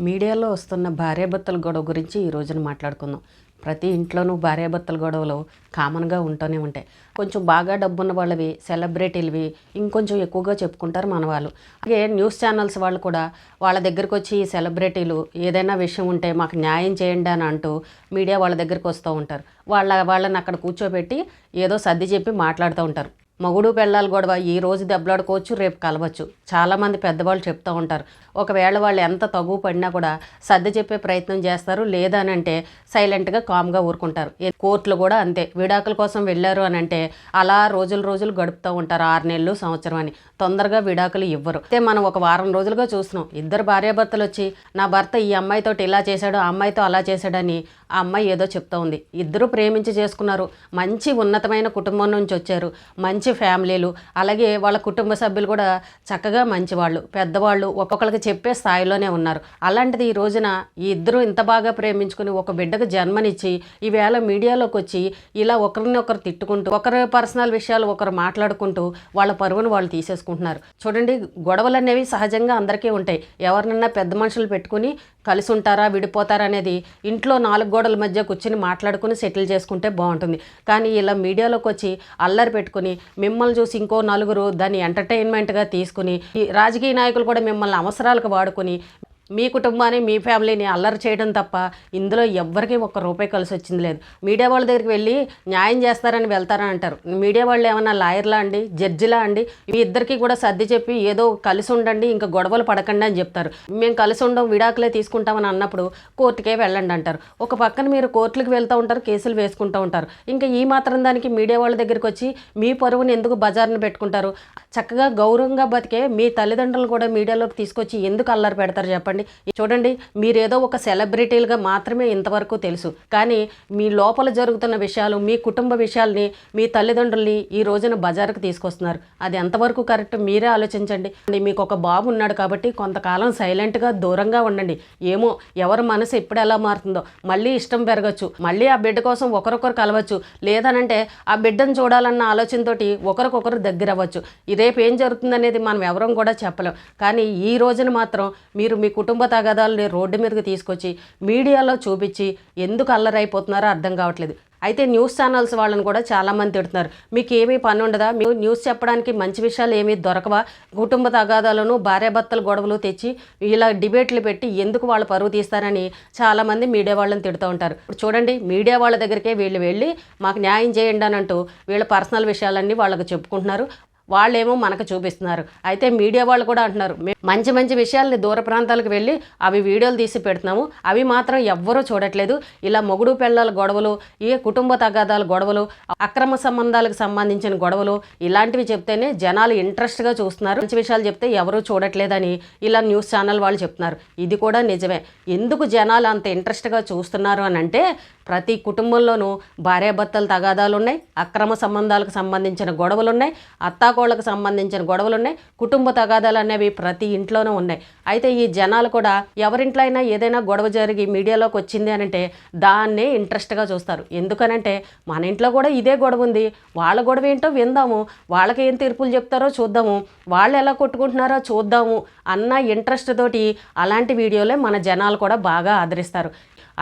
మీడియాలో వస్తున్న భార్యాభర్తల గొడవ గురించి ఈ రోజున మాట్లాడుకుందాం. ప్రతి ఇంట్లోనూ భార్యాభర్తల గొడవలు కామన్గా ఉంటూనే ఉంటాయి. కొంచెం బాగా డబ్బున్న వాళ్ళవి సెలబ్రిటీలవి ఇంకొంచెం ఎక్కువగా చెప్పుకుంటారు మన వాళ్ళు అలాగే న్యూస్ ఛానల్స్ వాళ్ళు కూడా వాళ్ళ దగ్గరకు వచ్చి ఈ సెలబ్రిటీలు ఏదైనా విషయం ఉంటే మాకు న్యాయం చేయండి అని అంటూ మీడియా వాళ్ళ దగ్గరకు వస్తూ ఉంటారు. వాళ్ళ వాళ్ళని అక్కడ కూర్చోబెట్టి ఏదో సర్ది చెప్పి మాట్లాడుతూ ఉంటారు. మగుడు పెళ్ళాలి గొడవ ఈ రోజు దెబ్బలాడుకోవచ్చు రేపు కలవచ్చు. చాలామంది పెద్దవాళ్ళు చెప్తూ ఉంటారు. ఒకవేళ వాళ్ళు ఎంత తగువ పడినా కూడా సర్ది చెప్పే ప్రయత్నం చేస్తారు లేదనంటే సైలెంట్గా కామ్గా ఊరుకుంటారు. ఏ- కోర్టులు కూడా అంతే. విడాకుల కోసం వెళ్ళారు అని అంటే అలా రోజులు రోజులు గడుపుతూ ఉంటారు. ఆరు నెలలు సంవత్సరం అని. తొందరగా విడాకులు ఇవ్వరు. అయితే మనం ఒక వారం రోజులుగా చూస్తున్నాం. ఇద్దరు భార్యాభర్తలు వచ్చి నా భర్త ఈ అమ్మాయితో ఇలా చేశాడు ఆ అమ్మాయితో అలా చేశాడని ఆ అమ్మాయి ఏదో చెప్తా ఉంది. ఇద్దరు ప్రేమించి చేసుకున్నారు. మంచి ఉన్నతమైన కుటుంబం నుంచి వచ్చారు. మంచి ఫ్యామిలీలు. అలాగే వాళ్ళ కుటుంబ సభ్యులు కూడా చక్కగా మంచివాళ్ళు పెద్దవాళ్ళు ఒక్కొక్కరికి చెప్పే స్థాయిలోనే ఉన్నారు. అలాంటిది ఈ రోజున ఈ ఇద్దరు ఇంత బాగా ప్రేమించుకుని ఒక బిడ్డకు జన్మనిచ్చి ఈవేళ మీడియాలోకి వచ్చి ఇలా ఒకరిని ఒకరు తిట్టుకుంటూ ఒకరి పర్సనల్ విషయాలు ఒకరు మాట్లాడుకుంటూ వాళ్ళ పరువును వాళ్ళు తీసేసుకుంటున్నారు. చూడండి గొడవలు అనేవి సహజంగా అందరికీ ఉంటాయి. ఎవరినన్నా పెద్ద మనుషులు పెట్టుకుని కలిసి ఉంటారా విడిపోతారా అనేది ఇంట్లో నాలుగు గోడల మధ్య కూర్చుని మాట్లాడుకుని సెటిల్ చేసుకుంటే బాగుంటుంది. కానీ ఇలా మీడియాలోకి వచ్చి అల్లరి పెట్టుకుని మిమ్మల్ని చూసి ఇంకో నలుగురు దాన్ని ఎంటర్టైన్మెంట్గా తీసుకుని ఈ రాజకీయ నాయకులు కూడా మిమ్మల్ని అవసరాలకు వాడుకొని మీ కుటుంబాన్ని మీ ఫ్యామిలీని అల్లరి చేయడం తప్ప ఇందులో ఎవ్వరికీ ఒక్క రూపాయి కలిసి వచ్చింది లేదు. మీడియా వాళ్ళ దగ్గరికి వెళ్ళి న్యాయం చేస్తారని వెళ్తారని అంటారు. మీడియా వాళ్ళు ఏమన్నా లాయర్లా అండి జడ్జిలా అండి? మీ ఇద్దరికి కూడా సర్ది చెప్పి ఏదో కలిసి ఉండండి ఇంకా గొడవలు పడకండి అని చెప్తారు. మేము కలిసి ఉండం విడాకులే తీసుకుంటామని అన్నప్పుడు కోర్టుకే వెళ్ళండి అంటారు. ఒక పక్కన మీరు కోర్టులకు వెళ్తూ ఉంటారు కేసులు వేసుకుంటూ ఉంటారు. ఇంకా ఈ మాత్రం దానికి మీడియా వాళ్ళ దగ్గరికి వచ్చి మీ పరువుని ఎందుకు బజార్ను పెట్టుకుంటారు? చక్కగా గౌరవంగా బతికే మీ తల్లిదండ్రులు కూడా మీడియాలోకి తీసుకొచ్చి ఎందుకు అల్లరి పెడతారు చెప్పండి. చూడండి. మీరేదో ఒక సెలబ్రిటీలుగా మాత్రమే ఇంతవరకు తెలుసు. కానీ మీ లోపల జరుగుతున్న విషయాలు మీ కుటుంబ విషయాల్ని మీ తల్లిదండ్రుల్ని ఈ రోజున బజారుకు తీసుకొస్తున్నారు. అది ఎంతవరకు కరెక్ట్ మీరే ఆలోచించండి. మీకు ఒక బాబు ఉన్నాడు కాబట్టి కొంతకాలం సైలెంట్గా దూరంగా ఉండండి. ఏమో ఎవరి మనసు ఎప్పుడు ఎలా మారుతుందో. మళ్ళీ ఇష్టం పెరగచ్చు. మళ్ళీ ఆ బిడ్డ కోసం ఒకరొకరు కలవచ్చు. లేదనంటే ఆ బిడ్డను చూడాలన్న ఆలోచనతోటి ఒకరికొకరు దగ్గర అవ్వచ్చు. రేపు ఏం జరుగుతుందనేది మనం ఎవరం కూడా చెప్పలేం. కానీ ఈ రోజున మాత్రం మీరు మీ కుటుంబ కుటుంబ తగాదాలని రోడ్డు మీదకి తీసుకొచ్చి మీడియాలో చూపించి ఎందుకు అల్లరైపోతున్నారో అర్థం కావట్లేదు. అయితే న్యూస్ ఛానల్స్ వాళ్ళని కూడా చాలామంది తిడుతున్నారు. మీకు ఏమీ పని ఉండదా? మీరు న్యూస్ చెప్పడానికి మంచి విషయాలు ఏమీ దొరకవా? కుటుంబ తగాదాలను భార్యాభర్తల గొడవలు తెచ్చి ఇలా డిబేట్లు పెట్టి ఎందుకు వాళ్ళ పరువు తీస్తారని చాలామంది మీడియా వాళ్ళని తిడుతూ ఉంటారు. ఇప్పుడు చూడండి మీడియా వాళ్ళ దగ్గరికే వీళ్ళు వెళ్ళి మాకు న్యాయం చేయండి అని అంటూ వీళ్ళ పర్సనల్ విషయాలన్నీ వాళ్ళకి చెప్పుకుంటున్నారు. వాళ్ళేమో మనకు చూపిస్తున్నారు. అయితే మీడియా వాళ్ళు కూడా అంటున్నారు మంచి మంచి విషయాల్ని దూర ప్రాంతాలకు వెళ్ళి అవి వీడియోలు తీసి పెడుతున్నాము. అవి మాత్రం ఎవ్వరూ చూడట్లేదు. ఇలా మొగుడు పెళ్ళాల గొడవలు ఏ కుటుంబ తగాదాల గొడవలు అక్రమ సంబంధాలకు సంబంధించిన గొడవలు ఇలాంటివి చెప్తేనే జనాలు ఇంట్రెస్ట్గా చూస్తున్నారు. మంచి విషయాలు చెప్తే ఎవరూ చూడట్లేదని ఇలా న్యూస్ ఛానల్ వాళ్ళు చెప్తున్నారు. ఇది కూడా నిజమే. ఎందుకు జనాలు అంత ఇంట్రెస్ట్గా చూస్తున్నారు అని అంటే ప్రతి కుటుంబంలోనూ భార్యాభర్తల తగాదాలు ఉన్నాయి అక్రమ సంబంధాలకు సంబంధించిన గొడవలు ఉన్నాయి అత్తాకోళ్ళకు సంబంధించిన గొడవలు ఉన్నాయి కుటుంబ తగాదాలు అనేవి ప్రతి ఇంట్లోనూ ఉన్నాయి. అయితే ఈ జనాలు కూడా ఎవరింట్లో అయినా ఏదైనా గొడవ జరిగి మీడియాలోకి వచ్చింది అని అంటే దాన్నే ఇంట్రెస్ట్గా చూస్తారు. ఎందుకనంటే మన ఇంట్లో కూడా ఇదే గొడవ ఉంది. వాళ్ళ గొడవ ఏంటో విందాము. వాళ్ళకి ఏం తీర్పులు చెప్తారో చూద్దాము. వాళ్ళు ఎలా కొట్టుకుంటున్నారో చూద్దాము అన్న ఇంట్రెస్ట్ తోటి అలాంటి వీడియోలే మన జనాలు కూడా బాగా ఆదరిస్తారు.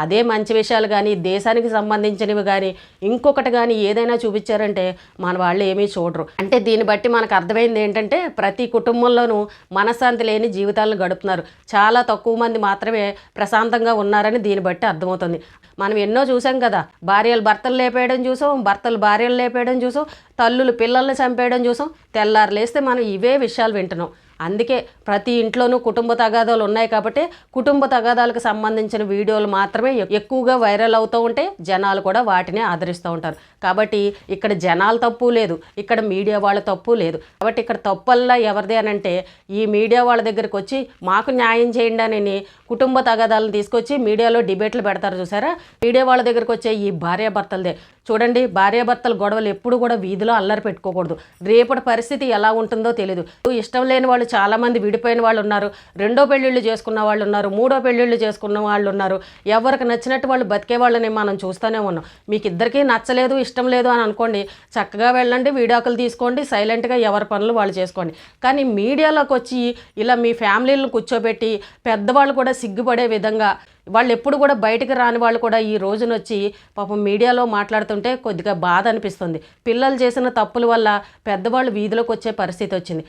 అదే మంచి విషయాలు కానీ దేశానికి సంబంధించినవి కానీ ఇంకొకటి కానీ ఏదైనా చూపించారంటే మన వాళ్ళు ఏమీ చూడరు. అంటే దీన్ని బట్టి మనకు అర్థమైంది ఏంటంటే ప్రతి కుటుంబంలోనూ మనశ్శాంతి లేని జీవితాలను గడుపుతున్నారు. చాలా తక్కువ మంది మాత్రమే ప్రశాంతంగా ఉన్నారని దీన్ని బట్టి అర్థమవుతుంది. మనం ఎన్నో చూసాం కదా భార్యలు భర్తలు లేపేయడం చూసాం భర్తలు భార్యలు లేపేయడం చూసాం తల్లులు పిల్లల్ని చంపేయడం చూసాం తెల్లారు లేస్తే మనం ఇవే విషయాలు వింటున్నాం. అందుకే ప్రతి ఇంట్లోనూ కుటుంబ తగాదాలు ఉన్నాయి కాబట్టి కుటుంబ తగాదాలకు సంబంధించిన వీడియోలు మాత్రమే ఎక్కువగా వైరల్ అవుతూ ఉంటే జనాలు కూడా వాటిని ఆదరిస్తూ ఉంటారు. కాబట్టి ఇక్కడ జనాల తప్పు లేదు ఇక్కడ మీడియా వాళ్ళ తప్పు లేదు. కాబట్టి ఇక్కడ తప్పల్లా ఎవరిది అని అంటే ఈ మీడియా వాళ్ళ దగ్గరికి వచ్చి మాకు న్యాయం చేయండి అని కుటుంబ తగాదాలను తీసుకొచ్చి మీడియాలో డిబేట్లు పెడతారు చూసారా? మీడియా వాళ్ళ దగ్గరికి వచ్చే ఈ భార్యాభర్తలదే. చూడండి భార్యాభర్తల గొడవలు ఎప్పుడు కూడా వీధిలో అల్లరి పెట్టుకోకూడదు. రేపటి పరిస్థితి ఎలా ఉంటుందో తెలియదు ఇష్టం లేని వాళ్ళు చాలామంది విడిపోయిన వాళ్ళు ఉన్నారు. రెండో పెళ్ళిళ్ళు చేసుకున్న వాళ్ళు ఉన్నారు. మూడో పెళ్ళిళ్ళు చేసుకున్న వాళ్ళు ఉన్నారు. ఎవరికి నచ్చినట్టు వాళ్ళు బతికే వాళ్ళని మనం చూస్తూనే ఉన్నాం. మీకు ఇద్దరికీ నచ్చలేదు ఇష్టం లేదు అని అనుకోండి చక్కగా వెళ్ళండి వీడాకులు తీసుకోండి సైలెంట్గా ఎవరి పనులు వాళ్ళు చేసుకోండి. కానీ మీడియాలోకి వచ్చి ఇలా మీ ఫ్యామిలీలను కూర్చోబెట్టి పెద్దవాళ్ళు కూడా సిగ్గుపడే విధంగా వాళ్ళు ఎప్పుడు కూడా బయటకు రాని వాళ్ళు కూడా ఈ రోజున వచ్చి పాపం మీడియాలో మాట్లాడుతుంటే కొద్దిగా బాధ అనిపిస్తుంది. పిల్లలు చేసిన తప్పుల వల్ల పెద్దవాళ్ళు వీధిలోకి వచ్చే పరిస్థితి వచ్చింది.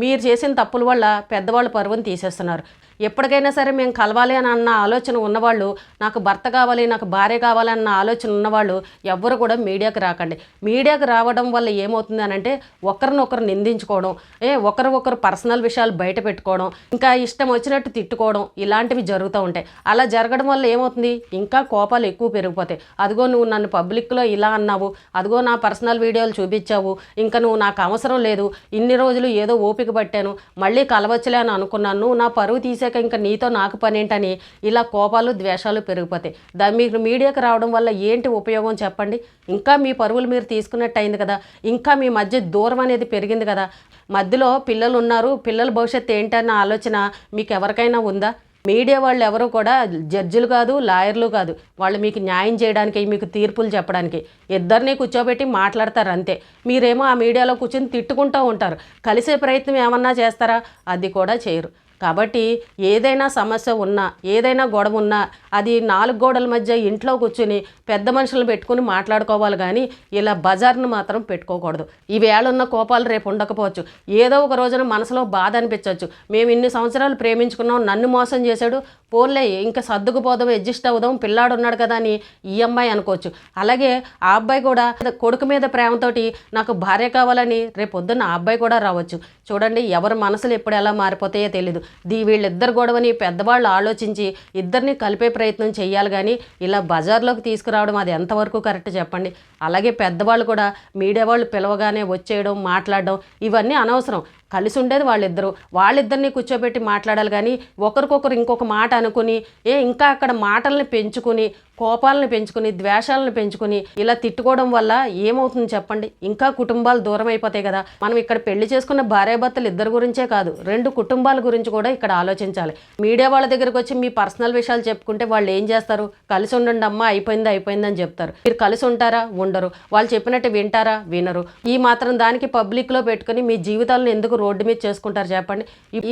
మీరు చేసిన తప్పుల వల్ల పెద్దవాళ్ళు పరువుని తీసేస్తున్నారు. ఎప్పటికైనా సరే మేము కలవాలి అని అన్న ఆలోచన ఉన్నవాళ్ళు నాకు భర్త కావాలి నాకు భార్య కావాలి అన్న ఆలోచన ఉన్నవాళ్ళు ఎవ్వరు కూడా మీడియాకి రాకండి. మీడియాకు రావడం వల్ల ఏమవుతుంది అని అంటే ఒకరినొకరు నిందించుకోవడం ఏ ఒకరు ఒకరు పర్సనల్ విషయాలు బయట పెట్టుకోవడం ఇంకా ఇష్టం వచ్చినట్టు తిట్టుకోవడం ఇలాంటివి జరుగుతూ ఉంటాయి. అలా జరగడం వల్ల ఏమవుతుంది? ఇంకా కోపాలు ఎక్కువ పెరిగిపోతాయి. అదిగో నువ్వు నన్ను పబ్లిక్లో ఇలా అన్నావు. అదిగో నా పర్సనల్ వీడియోలు చూపించావు. ఇంకా నువ్వు నాకు అవసరం లేదు. ఇన్ని రోజులు ఏదో ఓపిక పట్టాను. మళ్ళీ కలవచ్చులే అని అనుకున్నాను. నువ్వు నా పరువు తీసాక ఇంకా నీతో నాకు పనేంటని ఇలా కోపాలు ద్వేషాలు పెరిగిపోతాయి. దా మీకు మీడియాకి రావడం వల్ల ఏంటి ఉపయోగం చెప్పండి? ఇంకా మీ పరువులు మీరు తీసుకున్నట్టు అయింది కదా. ఇంకా మీ మధ్య దూరం అనేది పెరిగింది కదా. మధ్యలో పిల్లలు ఉన్నారు. పిల్లల భవిష్యత్తు ఏంటన్న ఆలోచన మీకు ఎవరికైనా ఉందా? మీడియా వాళ్ళు ఎవరు కూడా జడ్జిలు కాదు లాయర్లు కాదు. వాళ్ళు మీకు న్యాయం చేయడానికి మీకు తీర్పులు చెప్పడానికి ఇద్దరిని కూర్చోబెట్టి మాట్లాడతారు అంతే. మీరేమో ఆ మీడియాలో కూర్చొని తిట్టుకుంటూ ఉంటారు. కలిసే ప్రయత్నం ఏమన్నా చేస్తారా? అది కూడా చేయరు. కాబట్టి ఏదైనా సమస్య ఉన్నా ఏదైనా గొడవ ఉన్నా అది నాలుగు గోడల మధ్య ఇంట్లో కూర్చుని పెద్ద మనుషులను పెట్టుకుని మాట్లాడుకోవాలి కానీ ఇలా బజార్ను మాత్రం పెట్టుకోకూడదు. ఈ ఉన్న కోపాలు రేపు ఉండకపోవచ్చు. ఏదో ఒక రోజున మనసులో బాధ అనిపించవచ్చు. మేము ఇన్ని సంవత్సరాలు ప్రేమించుకున్నాం నన్ను మోసం చేశాడు. పోన్లే ఇంకా సర్దుకుపోదాం అడ్జస్ట్ అవుదాం పిల్లాడు ఉన్నాడు కదా అని ఈ అమ్మాయి అనుకోవచ్చు. అలాగే ఆ అబ్బాయి కూడా కొడుకు మీద ప్రేమతోటి నాకు భార్య కావాలని రేపొద్దున్న ఆ అబ్బాయి కూడా రావచ్చు. చూడండి ఎవరి మనసులు ఎప్పుడు ఎలా మారిపోతాయో తెలియదు దీ వీళ్ళిద్దరు గొడవని పెద్దవాళ్ళు ఆలోచించి ఇద్దరిని కలిపే ప్రయత్నం చేయాలి కానీ ఇలా బజార్లోకి తీసుకురావడం అది ఎంతవరకు కరెక్ట్ చెప్పండి? అలాగే పెద్దవాళ్ళు కూడా మీడియా వాళ్ళు పిలవగానే వచ్చేయడం మాట్లాడడం ఇవన్నీ అనవసరం. కలిసి ఉండేది వాళ్ళిద్దరూ. వాళ్ళిద్దరిని కూర్చోబెట్టి మాట్లాడాలి కానీ ఒకరికొకరు ఇంకొక మాట అనుకుని ఏ ఇంకా అక్కడ మాటల్ని పెంచుకుని కోపాలను పెంచుకుని ద్వేషాలను పెంచుకుని ఇలా తిట్టుకోవడం వల్ల ఏమవుతుంది చెప్పండి? ఇంకా కుటుంబాలు దూరం అయిపోతాయి కదా. మనం ఇక్కడ పెళ్ళి చేసుకున్న భార్యాభర్తలు ఇద్దరు గురించే కాదు రెండు కుటుంబాల గురించి కూడా ఇక్కడ ఆలోచించాలి. మీడియా వాళ్ళ దగ్గరకు వచ్చి మీ పర్సనల్ విషయాలు చెప్పుకుంటే వాళ్ళు ఏం చేస్తారు? కలిసి ఉండండి అమ్మా అయిపోయింది అయిపోయిందని చెప్తారు. మీరు కలిసి ఉంటారా? ఉండరు. వాళ్ళు చెప్పినట్టు వింటారా? వినరు. ఈ మాత్రం దానికి పబ్లిక్లో పెట్టుకుని మీ జీవితాలను ఎందుకు రోడ్డు మీద చేసుకుంటారు చెప్పండి.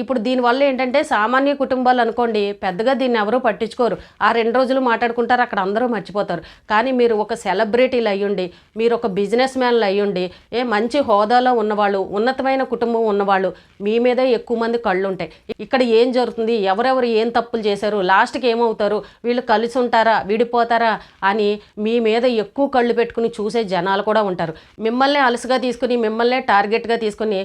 ఇప్పుడు దీనివల్ల ఏంటంటే సామాన్య కుటుంబాలు అనుకోండి పెద్దగా దీన్ని ఎవరూ పట్టించుకోరు. ఆ రెండు రోజులు మాట్లాడుకుంటారు అక్కడ అందరూ మర్చిపోతారు. కానీ మీరు ఒక సెలబ్రిటీలు అయ్యుండి మీరు ఒక బిజినెస్ మ్యాన్లు అయ్యుండి ఏ మంచి హోదాలో ఉన్నవాళ్ళు ఉన్నతమైన కుటుంబం ఉన్నవాళ్ళు మీ మీదే ఎక్కువ మంది కళ్ళు ఉంటాయి ఇక్కడ ఏం జరుగుతుంది ఎవరెవరు ఏం తప్పులు చేశారు లాస్ట్కి ఏమవుతారు వీళ్ళు కలిసి ఉంటారా విడిపోతారా అని మీ మీద ఎక్కువ కళ్ళు పెట్టుకుని చూసే జనాలు కూడా ఉంటారు. మిమ్మల్ని అలసుగా తీసుకుని మిమ్మల్నే టార్గెట్గా తీసుకుని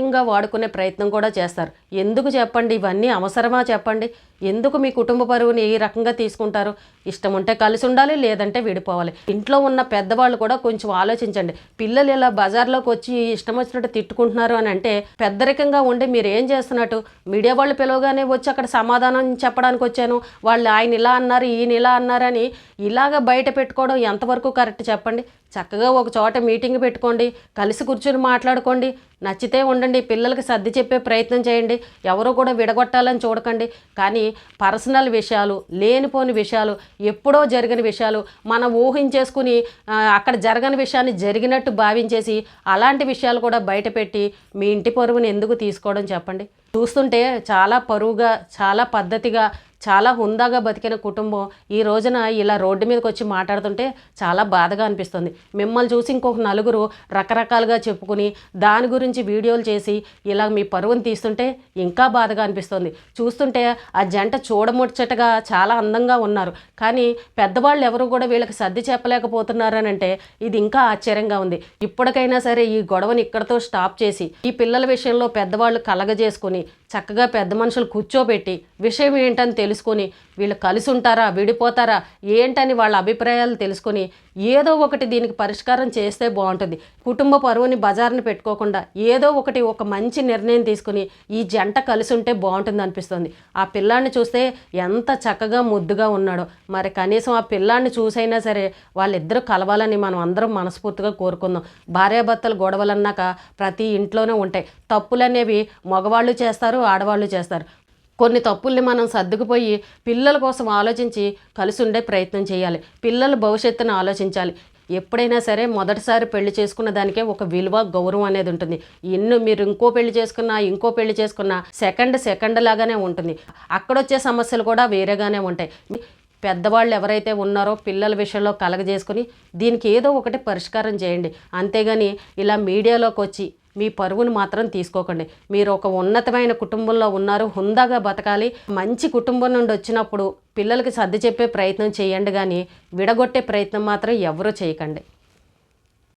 రాజకీయంగా వాడుకునే ప్రయత్నం కూడా చేస్తారు. ఎందుకు చెప్పండి? ఇవన్నీ అవసరమా చెప్పండి? ఎందుకు మీ కుటుంబ పరువుని ఈ రకంగా తీసుకుంటారు? ఇష్టం ఉంటే కలిసి ఉండాలి లేదంటే విడిపోవాలి. ఇంట్లో ఉన్న పెద్దవాళ్ళు కూడా కొంచెం ఆలోచించండి. పిల్లలు ఇలా బజార్లోకి వచ్చి ఇష్టం వచ్చినట్టు తిట్టుకుంటున్నారు అని అంటే పెద్దరికంగా ఉండి మీరు ఏం చేస్తున్నట్టు? మీడియా వాళ్ళు పిలవగానే వచ్చి అక్కడ సమాధానం చెప్పడానికి వచ్చాను. వాళ్ళు ఆయన ఇలా అన్నారు ఈయన ఇలా అన్నారని ఇలాగ బయట పెట్టుకోవడం ఎంతవరకు కరెక్ట్ చెప్పండి? చక్కగా ఒక చోట మీటింగ్ పెట్టుకోండి కలిసి కూర్చొని మాట్లాడుకోండి. నచ్చితే ఉండండి పిల్లలకి సర్ది చెప్పే ప్రయత్నం చేయండి. ఎవరు కూడా విడగొట్టాలని చూడకండి. కానీ పర్సనల్ విషయాలు లేనిపోని విషయాలు ఎప్పుడో జరిగిన విషయాలు మనం ఊహించేసుకుని అక్కడ జరగని విషయాన్ని జరిగినట్టు భావించేసి అలాంటి విషయాలు కూడా బయటపెట్టి మీ ఇంటి పరువుని ఎందుకు తీసుకోవడం చెప్పండి? చూస్తుంటే చాలా పరువుగా చాలా పద్ధతిగా చాలా హుందాగా బతికిన కుటుంబం ఈ రోజున ఇలా రోడ్డు మీదకి వచ్చి మాట్లాడుతుంటే చాలా బాధగా అనిపిస్తుంది. మిమ్మల్ని చూసి ఇంకొక నలుగురు రకరకాలుగా చెప్పుకుని దాని గురించి వీడియోలు చేసి ఇలా మీ పరువుని తీస్తుంటే ఇంకా బాధగా అనిపిస్తుంది. చూస్తుంటే ఆ జంట చూడముచ్చటగా చాలా అందంగా ఉన్నారు. కానీ పెద్దవాళ్ళు ఎవరు కూడా వీళ్ళకి సర్ది చెప్పలేకపోతున్నారనంటే ఇది ఇంకా ఆశ్చర్యంగా ఉంది. ఇప్పటికైనా సరే ఈ గొడవని ఇక్కడతో స్టాప్ చేసి ఈ పిల్లల విషయంలో పెద్దవాళ్ళు కలగజేసుకుని చక్కగా పెద్ద మనుషులు కూర్చోబెట్టి విషయం ఏంటని తెలుసుకొని వీళ్ళు కలిసి ఉంటారా విడిపోతారా ఏంటని వాళ్ళ అభిప్రాయాలు తెలుసుకొని ఏదో ఒకటి దీనికి పరిష్కారం చేస్తే బాగుంటుంది. కుటుంబ పరువుని బజార్ని పెట్టుకోకుండా ఏదో ఒకటి ఒక మంచి నిర్ణయం తీసుకుని ఈ జంట కలిసి ఉంటే బాగుంటుంది అనిపిస్తుంది. ఆ పిల్లాన్ని చూస్తే ఎంత చక్కగా ముద్దుగా ఉన్నాడో. మరి కనీసం ఆ పిల్లాన్ని చూసైనా సరే వాళ్ళిద్దరూ కలవాలని మనం అందరం మనస్ఫూర్తిగా కోరుకుందాం. భార్యాభర్తలు గొడవలన్నాక ప్రతి ఇంట్లోనే ఉంటాయి. తప్పులనేవి మగవాళ్ళు చేస్తారు ఆడవాళ్ళు చేస్తారు. కొన్ని తప్పుల్ని మనం సర్దుకుపోయి పిల్లల కోసం ఆలోచించి కలిసి ఉండే ప్రయత్నం చేయాలి. పిల్లల భవిష్యత్తును ఆలోచించాలి. ఎప్పుడైనా సరే మొదటిసారి పెళ్ళి చేసుకున్న దానికే ఒక విలువ గౌరవం అనేది ఉంటుంది. ఎన్నో మీరు ఇంకో పెళ్ళి చేసుకున్నా ఇంకో పెళ్ళి చేసుకున్నా సెకండ్ సెకండ్ లాగానే ఉంటుంది. అక్కడొచ్చే సమస్యలు కూడా వేరేగానే ఉంటాయి. పెద్దవాళ్ళు ఎవరైతే ఉన్నారో పిల్లల విషయంలో కలగజేసుకుని దీనికి ఏదో ఒకటి పరిష్కారం చేయండి. అంతేగాని ఇలా మీడియాలోకి వచ్చి మీ పరువును మాత్రం తీసుకోకండి. మీరు ఒక ఉన్నతమైన కుటుంబంలో ఉన్నారు హుందాగా బతకాలి. మంచి కుటుంబం నుండి వచ్చినప్పుడు పిల్లలకి సర్ది చెప్పే ప్రయత్నం చేయండి కానీ విడగొట్టే ప్రయత్నం మాత్రం ఎవరూ చేయకండి.